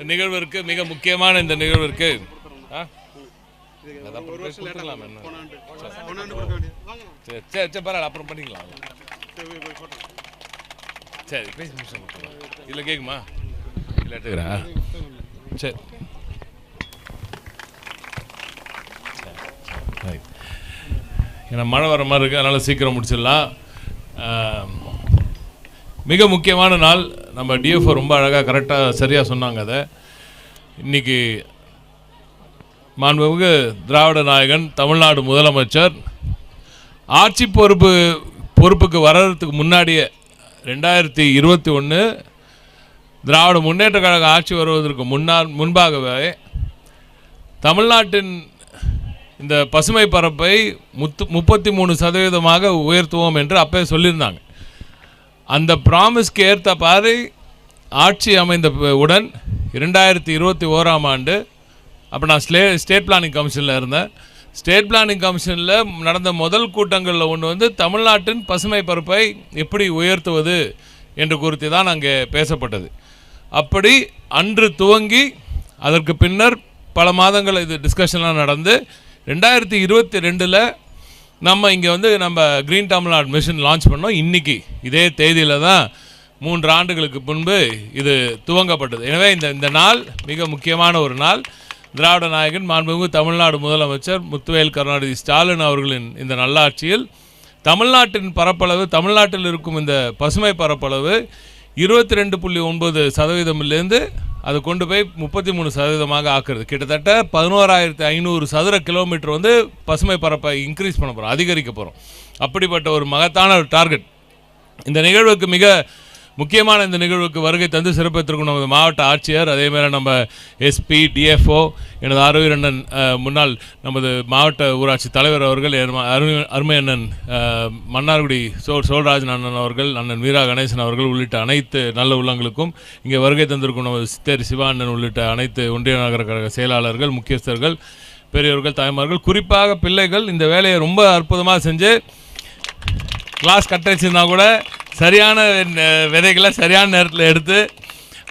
இந்த நிகழ்விற்கு மிக முக்கியமான இந்த நிகழ்விற்கு ஆ? அதான் அப்புறம் என்ன சரி சரி சரி பரவாயில்ல அப்புறம் பண்ணிக்கலாம். சரி பேசி நிமிஷம் இல்லை கேட்குமா இல்லை எடுத்துக்கிறேன் சரி. ஏன்னா மழை வர மாதிரி இருக்குது அதனால் சீக்கிரம் முடிச்சிடலாம். மிக முக்கியமான நாள் நம்ம டிஎஃப்ஓ ரொம்ப அழகாக கரெக்டாக சரியாக சொன்னாங்க அதை. இன்னைக்கு மாண்புமிகு திராவிட நாயகன் தமிழ்நாடு முதலமைச்சர் ஆட்சி பொறுப்பு பொறுப்புக்கு வர்றதுக்கு முன்னாடியே ரெண்டாயிரத்தி இருபத்தி ஒன்று திராவிட முன்னேற்ற கழக ஆட்சி வருவதற்கு முன்னால் முன்பாகவே தமிழ்நாட்டின் இந்த பசுமை பரப்பை முத்து முப்பத்தி மூணு சதவீதமாக உயர்த்துவோம் என்று அப்பவே சொல்லியிருந்தாங்க. அந்த ப்ராமிஸ்க்கு ஏற்ற பாதை ஆட்சி அமைந்த உடன் இரண்டாயிரத்தி இருபத்தி ஓராம் ஆண்டு அப்போ நான் ஸ்லே ஸ்டேட் பிளானிங் கமிஷனில் இருந்தேன். ஸ்டேட் பிளானிங் கமிஷனில் நடந்த முதல் கூட்டங்களில் ஒன்று வந்து தமிழ்நாட்டின் பசுமை பருப்பை எப்படி உயர்த்துவது என்று குறித்து தான் அங்கே பேசப்பட்டது. அப்படி அன்று துவங்கி அதற்கு பின்னர் பல மாதங்கள் இது டிஸ்கஷன்லாம் நடந்து ரெண்டாயிரத்தி இருபத்தி ரெண்டில் நம்ம இங்கே வந்து நம்ம க்ரீன் தமிழ்நாடு மிஷன் லான்ச் பண்ணோம். இன்னைக்கு இதே தேதியில் தான் மூன்று ஆண்டுகளுக்கு முன்பு இது துவங்கப்பட்டது. எனவே இந்த இந்த நாள் மிக முக்கியமான ஒரு நாள். திராவிட நாயகன் மாண்புமிகு தமிழ்நாடு முதலமைச்சர் முத்துவேல் கருணாநிதி ஸ்டாலின் அவர்களின் இந்த நல்லாட்சியில் தமிழ்நாட்டின் பரப்பளவு தமிழ்நாட்டில் இருக்கும் இந்த பசுமை பரப்பளவு இருபத்தி ரெண்டு புள்ளி ஒன்பது சதவீதமிலேருந்து அது கொண்டு போய் முப்பத்தி மூணு சதவீதமாக ஆக்குறது. கிட்டத்தட்ட பதினோராயிரத்தி ஐநூறு சதுர கிலோமீட்டர் வந்து பசுமை பரப்பை இன்க்ரீஸ் பண்ண போகிறோம் அதிகரிக்க போகிறோம் அப்படிப்பட்ட ஒரு மகத்தான ஒரு டார்கெட் இந்த நிகழ்வுக்கு மிக முக்கியமான இந்த நிகழ்வுக்கு வருகை தந்து சிறப்பித்திருக்கும் நமது மாவட்ட ஆட்சியர் அதே மாதிரி நம்ம எஸ்பி டிஎஃப்ஓ எனது அருவீரண்ணன் அஹ், முன்னாள் நமது மாவட்ட ஊராட்சி தலைவர் அவர்கள் அருமை அருமை அண்ணன் மன்னார்குடி சோ சோழராஜன் அண்ணன் அவர்கள் அண்ணன் வீரா கணேசன் அவர்கள் உள்ளிட்ட அனைத்து நல்ல உள்ளங்களுக்கும் இங்கே வருகை தந்திருக்கும் நமது சித்தேரி சிவா அண்ணன் உள்ளிட்ட அனைத்து ஒன்றிய நகர கழக செயலாளர்கள் முக்கியஸ்தர்கள் பெரியவர்கள் தாய்மார்கள் குறிப்பாக பிள்ளைகள் இந்த வேலையை ரொம்ப அற்புதமாக செஞ்சு கிளாஸ் கட் கூட சரியான விதைகளை சரியான நேரத்தில் எடுத்து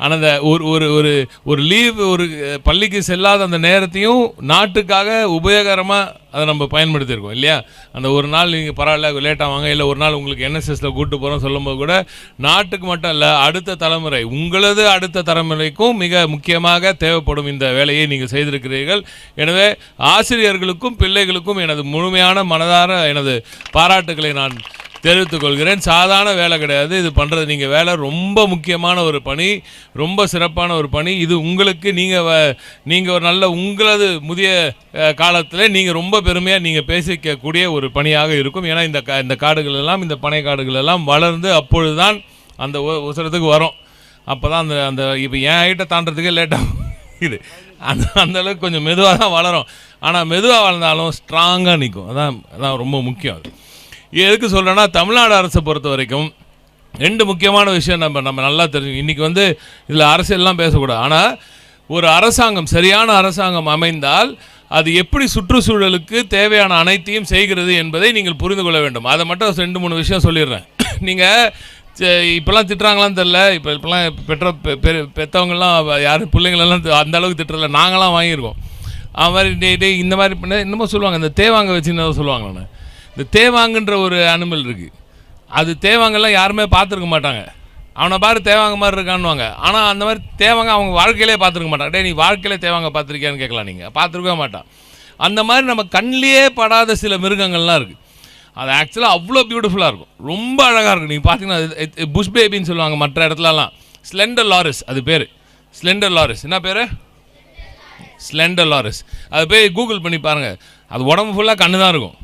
ஆனால் அந்த ஒரு ஒரு ஒரு ஒரு லீவ் ஒரு பள்ளிக்கு செல்லாத அந்த நேரத்தையும் நாட்டுக்காக உபயோகரமாக அதை நம்ம பயன்படுத்தியிருக்கோம் இல்லையா? அந்த ஒரு நாள் நீங்கள் பரவாயில்ல லேட்டாக வாங்க இல்லை ஒரு நாள் உங்களுக்கு என்எஸ்எஸில் கூப்பிட்டு போகிறோம் சொல்லும்போது கூட நாட்டுக்கு மட்டும் இல்லை அடுத்த தலைமுறை உங்களது அடுத்த தலைமுறைக்கும் மிக முக்கியமாக தேவைப்படும் இந்த வேலையை நீங்கள் செய்திருக்கிறீர்கள். எனவே ஆசிரியர்களுக்கும் பிள்ளைகளுக்கும் எனது முழுமையான மனதார எனது பாராட்டுக்களை நான் தெரிவித்துக் கொள்கிறேன் சாதாரண வேலை கிடையாது. இது பண்ணுறது நீங்கள் வேலை. ரொம்ப முக்கியமான ஒரு பணி. ரொம்ப சிறப்பான ஒரு பணி. இது உங்களுக்கு நீங்கள் நீங்கள் ஒரு நல்ல உங்களது முதிய காலத்தில் நீங்கள் ரொம்ப பெருமையாக நீங்கள் பேசிக்கக்கூடிய ஒரு பணியாக இருக்கும். ஏன்னா இந்த கா இந்த காடுகள் எல்லாம் இந்த பனை காடுகள் எல்லாம் வளர்ந்து அப்பொழுது தான் அந்த உசரத்துக்கு வரும். அப்போ தான் அந்த அந்த இப்போ என் ஹைட்டை தாண்டதுக்கே லேட்டாகும் இது. அந்த அந்த அளவுக்கு கொஞ்சம் மெதுவாக தான் வளரும். ஆனால் மெதுவாக வளர்ந்தாலும் ஸ்ட்ராங்காக நிற்கும் அதான் அதான் ரொம்ப முக்கியம் அது. எதுக்கு சொல்கிறேன்னா தமிழ்நாடு அரசை பொறுத்த வரைக்கும் ரெண்டு முக்கியமான விஷயம் நம்ம நம்ம நல்லா தெரிஞ்சு இன்றைக்கி வந்து இதில் அரசியல்லாம் பேசக்கூடாது. ஆனால் ஒரு அரசாங்கம் சரியான அரசாங்கம் அமைந்தால் அது எப்படி சுற்றுச்சூழலுக்கு தேவையான அனைத்தையும் செய்கிறது என்பதை நீங்கள் புரிந்து கொள்ள வேண்டும். அதை மட்டும் ரெண்டு மூணு விஷயம் சொல்லிடுறேன். நீங்கள் இப்போல்லாம் திட்டுறாங்களான்னு தெரில இப்போ இப்போல்லாம் பெற்ற பெ- பெ- பெத்தவங்கெல்லாம் யாரும் பிள்ளைங்களெல்லாம் அந்த அளவுக்கு திட்டுறல நாங்களாம் வாங்கியிருக்கோம். அது மாதிரி டே இந்த மாதிரி பண்ண இன்னமும் சொல்லுவாங்க இந்த தேவாங்க வச்சுன்னு சொல்லுவாங்க நான். இந்த தேவாங்கன்ற ஒரு அனிமல் இருக்குது அது தேவாங்கெல்லாம் யாருமே பார்த்துருக்க மாட்டாங்க. அவனை பாரு தேவாங்க மாதிரி இருக்கான்னுவாங்க. ஆனால் அந்த மாதிரி தேவாங்க அவங்க வாழ்க்கையிலே பார்த்துருக்க மாட்டாங்க. டே நீ வாழ்க்கையிலே தேவாங்க பார்த்துருக்கியான்னு கேட்கலாம் நீங்கள் பார்த்துருக்கவே மாட்டான். அந்த மாதிரி நம்ம கண்ணிலேயே படாத சில மிருகங்கள்லாம் இருக்குது அது ஆக்சுவலாக அவ்வளோ பியூட்டிஃபுல்லாக இருக்கும். ரொம்ப அழகாக இருக்கும் நீங்கள் பார்த்தீங்கன்னா புஷ் பேபின்னு சொல்லுவாங்க மற்ற இடத்துலலாம். ஸ்லெண்டர் லாரிஸ் அது பேர். ஸ்லெண்டர் லாரிஸ் என்ன பேர்? ஸ்லெண்டர் லாரிஸ் அது போய் கூகுள் பண்ணி பாருங்கள் அது உடம்பு ஃபுல்லாக கண்ணு தான் இருக்கும்.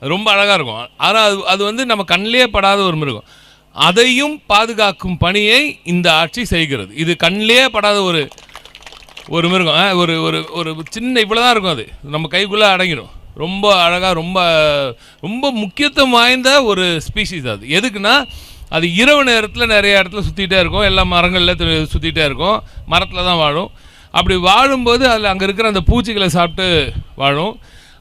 ரொம்ப அழகாக இருக்கும். ஆனால் அது அது வந்து நம்ம கண்ணிலே படாத ஒரு மிருகம். அதையும் பாதுகாக்கும் பணியை இந்த ஆட்சி செய்கிறது. இது கண்ணிலே படாத ஒரு ஒரு மிருகம். ஒரு ஒரு ஒரு சின்ன இவ்வளோ தான் இருக்கும் அது. நம்ம கைக்குள்ளே அடங்கிடும் ரொம்ப அழகாக ரொம்ப ரொம்ப முக்கியத்துவம் வாய்ந்த ஒரு ஸ்பீஷிஸ் அது. எதுக்குன்னா அது இரவு நேரத்தில் நிறைய இடத்துல சுற்றிகிட்டே இருக்கும். எல்லா மரங்களில் சுற்றிட்டே இருக்கும். மரத்தில் தான் வாழும். அப்படி வாழும்போது அதில் அங்கே இருக்கிற அந்த பூச்சிகளை சாப்பிட்டு வாழும்.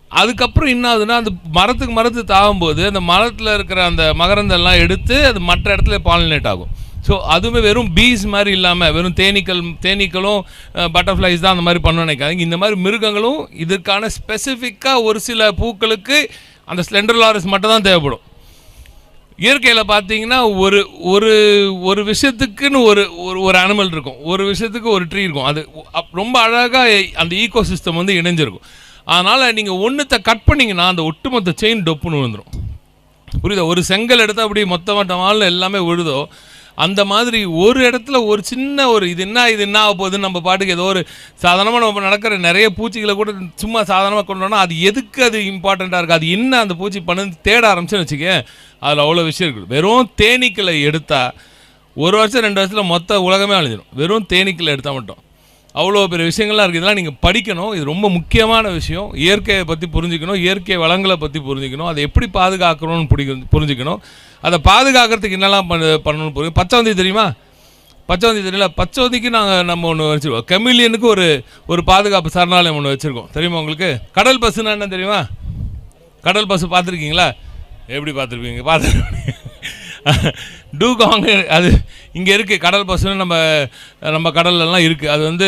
அதுக்கப்புறம் என்ன ஆகுதுன்னா அந்த மரத்துக்கு மரத்து தாகும்போது அந்த மரத்தில் இருக்கிற அந்த மகரந்தெல்லாம் எடுத்து அது மற்ற இடத்துல பாலினேட் ஆகும். ஸோ அதுவுமே வெறும் பீஸ் மாதிரி இல்லாமல் வெறும் தேனீக்கள் தேனீக்களும் பட்டர்ஃப்ளைஸ் தான் அந்த மாதிரி பண்ண நினைக்காதீங்க. இந்த மாதிரி மிருகங்களும் இதற்கான ஸ்பெசிஃபிக்காக ஒரு சில பூக்களுக்கு அந்த ஸ்லெண்டர் லாரஸ் மட்டும் தான் தேவைப்படும். இயற்கையில் பார்த்தீங்கன்னா ஒரு ஒரு ஒரு விஷயத்துக்குன்னு ஒரு ஒரு ஒரு அனிமல் இருக்கும். ஒரு விஷயத்துக்கு ஒரு ட்ரீ இருக்கும். அது அப்- ரொம்ப அழகாக அந்த ஈகோ சிஸ்டம் வந்து இணைஞ்சிருக்கும். அதனால் நீங்கள் ஒன்றுத்தை கட் பண்ணிங்கன்னா அந்த ஒட்டுமொத்த செயின் டொப்புன்னு விழுந்துடும் புரியுதா? ஒரு செங்கல் எடுத்தால் அப்படி மொத்த மட்டமால எல்லாமே விழுதோ அந்த மாதிரி ஒரு இடத்துல ஒரு சின்ன ஒரு இது என்ன இது என்ன ஆக போகுதுன்னு நம்ம பாட்டுக்கு ஏதோ ஒரு சாதாரணமாக நம்ம நடக்கிற நிறைய பூச்சிகளை கூட சும்மா சாதாரணமாக கொண்டோம்னா அது எதுக்கு அது இம்பார்ட்டண்ட்டாக இருக்குது அது என்ன அந்த பூச்சி பண்ணு தேட ஆரம்பிச்சுன்னு வச்சுக்கேன் அதில் அவ்வளோ விஷயம் இருக்குது. வெறும் தேனீக்களை எடுத்தால் ஒரு வருஷம் ரெண்டு வருஷத்தில் மொத்த உலகமே அழிஞ்சிடும் வெறும் தேனீக்களை எடுத்தால் மட்டும். அவ்வளோ பெரிய விஷயங்கள்லாம் இருக்குது இதெல்லாம் நீங்கள் படிக்கணும். இது ரொம்ப முக்கியமான விஷயம். இயற்கையை பற்றி புரிஞ்சுக்கணும். இயற்கை வளங்களை பற்றி புரிஞ்சுக்கணும். அதை எப்படி பாதுகாக்கணும்னு பிடிக்கும் புரிஞ்சுக்கணும். அதை பாதுகாக்கிறதுக்கு என்னெல்லாம் பண்ண பண்ணணும்னு புரியும்? பச்சைவந்தி தெரியுமா? பச்சைவந்தி தெரியல. பச்சைவந்திக்கு நாங்கள் நம்ம ஒன்று வச்சுருக்கோம். கெமிலியனுக்கு ஒரு ஒரு பாதுகாப்பு சரணாலயம் ஒன்று வச்சுருக்கோம். தெரியுமா உங்களுக்கு? கடல் பஸ்ஸுன்னா என்ன தெரியுமா? கடல் பஸ் பார்த்துருக்கீங்களா? எப்படி பார்த்துருப்பீங்க? பார்த்துருப்பீங்க. டூகாங் அது இங்கே இருக்குது கடல் பசுன்னு நம்ம நம்ம கடல்லலாம் இருக்குது அது வந்து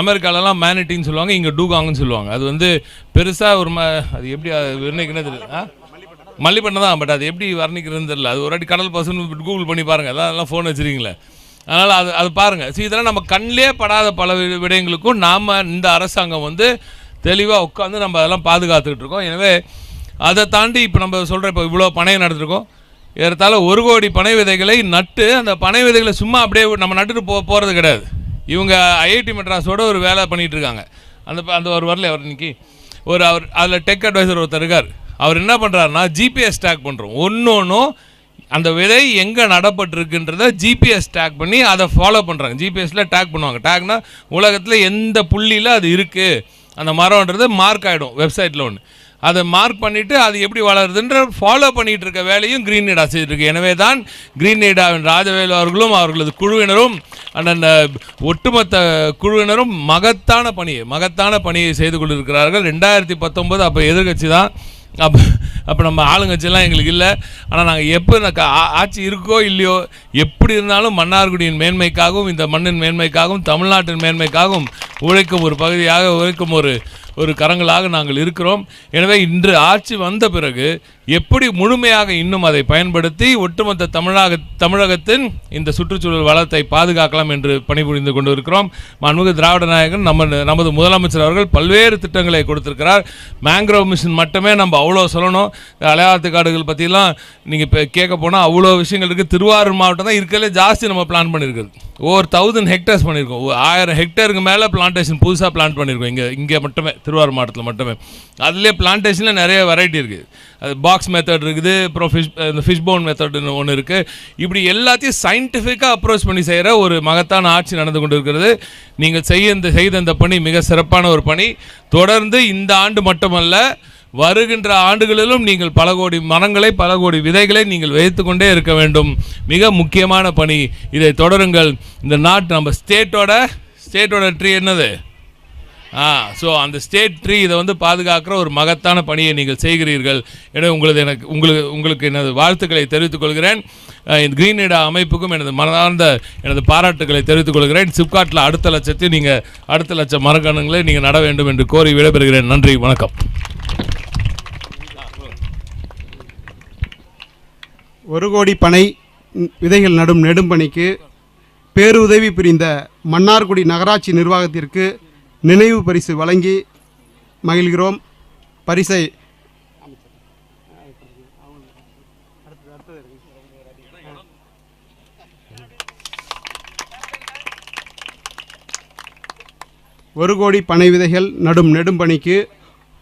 அமெரிக்காலலாம் மேனிட்டின்னு சொல்லுவாங்க இங்கே டூகாங்னு சொல்லுவாங்க. அது வந்து பெருசாக ஒரு ம அது எப்படி வர்ணிக்கிறேன்னு தெரியல ஆ? மல்லிப்பண்ணை தான் பட் அது எப்படி வர்ணிக்கிறதுன்னு தெரியல. அது ஒரு வாட்டி கடல் பசுன்னு கூகுள் பண்ணி பாருங்கள் அதான் எல்லாம் ஃபோன் வச்சுருக்கீங்களே. அதனால் அது அது பாருங்கள் ஸோ இதெல்லாம் நம்ம கண்ணிலே படாத பல விடயங்களுக்கும் நாம் இந்த அரசாங்கம் வந்து தெளிவாக உட்காந்து நம்ம அதெல்லாம் பாதுகாத்துக்கிட்டு இருக்கோம். எனவே அதை தாண்டி இப்போ நம்ம சொல்கிற இப்போ இவ்வளோ பணையம் நடந்திருக்கோம் ஏறத்தாழ ஒரு கோடி பனை விதைகளை நட்டு அந்த பனை விதைகளை சும்மா அப்படியே நம்ம நட்டுட்டு போ போகிறது கிடையாது. இவங்க ஐஐடி மெட்ராஸோட ஒரு வேலை பண்ணிகிட்டு இருக்காங்க. அந்த ப- அந்த ஒரு வரல அவர் இன்னைக்கு. ஒரு அவர் அதில் டெக் அட்வைசர் ஒருத்தர் இருக்கார். அவர் என்ன பண்ணுறாருன்னா ஜிபிஎஸ் டேக் பண்ணுறோம் ஒன்று ஒன்றும் அந்த விதை எங்கே நடப்பட்டிருக்குன்றத ஜிபிஎஸ் டேக் பண்ணி அதை ஃபாலோ பண்ணுறாங்க ஜிபிஎஸில் டேக் பண்ணுவாங்க. டேக்னா உலகத்தில் எந்த புள்ளியில் அது இருக்குது அந்த மரம்ன்றது மார்க் ஆகிடும் வெப்சைட்டில் ஒன்று அதை மார்க் பண்ணிவிட்டு அது எப்படி வளருதுன்ற ஃபாலோ பண்ணிகிட்டு இருக்க வேலையும் க்ரீன் நீடா செய்திருக்கு எனவே தான் க்ரீன் நீடாவின் ராஜவேலு அவர்களும் அவர்களது குழுவினரும் and அந்த ஒட்டுமொத்த குழுவினரும் மகத்தான பணியை மகத்தான பணியை செய்து கொண்டிருக்கிறார்கள். ரெண்டாயிரத்தி பத்தொம்போது அப்போ எதிர்கட்சி தான் அப்போ அப்போ நம்ம ஆளுங்கட்சியெல்லாம் எங்களுக்கு இல்லை. ஆனால் நாங்கள் எப்போ ஆ- ஆட்சி இருக்கோ இல்லையோ எப்படி இருந்தாலும் மன்னார்குடியின் மேன்மைக்காகவும் இந்த மண்ணின் மேன்மைக்காகவும் தமிழ்நாட்டின் மேன்மைக்காகவும் உழைக்கும் ஒரு பகுதியாக உழைக்கும் ஒரு ஒரு கரங்களாக நாங்கள் இருக்கிறோம். எனவே இன்று ஆட்சி வந்த பிறகு எப்படி முழுமையாக இன்னும் அதை பயன்படுத்தி ஒட்டுமொத்த தமிழக தமிழகத்தின் இந்த சுற்றுச்சூழல் வளத்தை பாதுகாக்கலாம் என்று பணிபுரிந்து கொண்டு இருக்கிறோம் மாண்புமிகு திராவிட நாயகன் நம்ம நமது முதலமைச்சர் அவர்கள் பல்வேறு திட்டங்களை கொடுத்திருக்கிறார். மேங்க்ரோவ் மிஷின் மட்டுமே நம்ம அவ்வளோ சொல்லணும். அலையாத்து காடுகள் பற்றிலாம் நீங்கள் இப்போ கேட்க போனால் அவ்வளோ விஷயங்கள் இருக்குது திருவாரூர் மாவட்டம் தான் இருக்கிறதுலே ஜாஸ்தி நம்ம பிளான் பண்ணியிருக்கிறது ஓவர் தௌசண்ட் ஹெக்டர்ஸ் பண்ணியிருக்கோம் ஆயிரம் ஹெக்டருக்கு மேலே பிளான்டேஷன் புதுசாக பிளான் பண்ணியிருக்கோம் இங்கே இங்கே மட்டுமே. திருவாரூர் மாவட்டத்தில் மட்டுமே. அதுலேயே பிளான்டேஷனில் நிறைய வெரைட்டி இருக்குது அது பாக்ஸ் மெத்தட் இருக்குது அப்புறம் ஃபிஷ் இந்த ஃபிஷ் போன் மெத்தட்னு ஒன்று இருக்குது இப்படி எல்லாத்தையும் சயின்டிஃபிக்காக அப்ரோச் பண்ணி செய்கிற ஒரு மகத்தான ஆட்சி நடந்து கொண்டு இருக்கிறது நீங்கள் செய்ய இந்த செய்த இந்த பணி மிக சிறப்பான ஒரு பணி. தொடர்ந்து இந்த ஆண்டு மட்டுமல்ல வருகின்ற ஆண்டுகளிலும் நீங்கள் பல கோடி மரங்களை பல கோடி விதைகளை நீங்கள் வைத்து கொண்டே இருக்க வேண்டும். மிக முக்கியமான பணி. இதை தொடருங்கள். இந்த நாட்டு நம்ம ஸ்டேட்டோட ஸ்டேட்டோட ட்ரீ என்னது? ஸோ அந்த ஸ்டேட் ட்ரீ இதை வந்து பாதுகாக்கிற ஒரு மகத்தான பணியை நீங்கள் செய்கிறீர்கள். எனவே உங்களது எனக்கு உங்களுக்கு உங்களுக்கு எனது வாழ்த்துக்களை தெரிவித்துக் கொள்கிறேன். இந்த கிரீன் இடா அமைப்புக்கும் எனது மனதார்ந்த எனது பாராட்டுகளை தெரிவித்துக் கொள்கிறேன். சிப்காட்டில் அடுத்த லட்சத்தையும் நீங்கள் அடுத்த லட்சம் மரக்கணங்களை நீங்கள் நட வேண்டும் என்று கோரி விடைபெறுகிறேன். நன்றி வணக்கம். ஒரு கோடி பனை விதைகள் நடும் நெடும்பணிக்கு பேருதவி புரிந்த மன்னார்குடி நகராட்சி நிர்வாகத்திற்கு நினைவு பரிசு வழங்கி மகிழ்கிறோம். பரிசை ஒரு கோடி பனை விதைகள் நடும் நெடும்பணிக்கு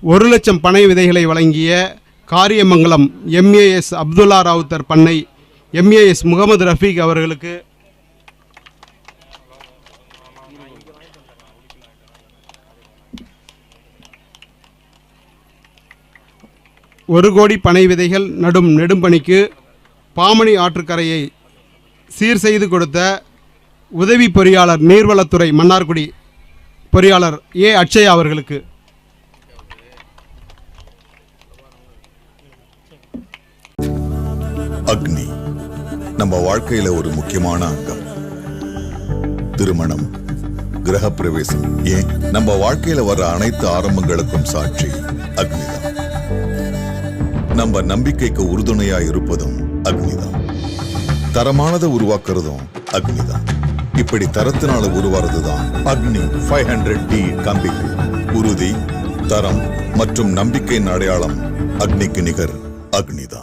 ஒரு லட்சம் பனை விதைகளை வழங்கிய காரியமங்கலம் எம்ஏஎஸ் அப்துல்லா ராவுத்தர் பண்ணை எம்ஏஎஸ் முகமது ரஃபீக் அவர்களுக்கு ஒரு கோடி பனை விதைகள் நடும் நெடும்பணிக்கு பாமணி ஆற்றுக்கரையை சீர் செய்து கொடுத்த உதவி பொறியாளர் நீர்வளத்துறை மன்னார்குடி பொறியாளர் ஏ. அட்சயா அவர்களுக்கு. அக்னி நம்ம வாழ்க்கையில ஒரு முக்கியமான அங்கம். திருமணம் கிரகப்பிரவேசம் ஏன்? நம்ம வாழ்க்கையில வர்ற அனைத்து ஆரம்பங்களுக்கும் சாட்சி அக்னி. நம்ம நம்பிக்கைக்கு உறுதுணையா இருப்பதும் அக்னிதான். தரமானதை உருவாக்குறதும் அக்னிதான். இப்படி தரத்தினால உருவாறதுதான் அக்னி ஃபைவ் ஹண்ட்ரட் டி கம்பிகள். உறுதி தரம் மற்றும் நம்பிக்கையின் அடையாளம் அக்னிக்கு நிகர் அக்னிதான்.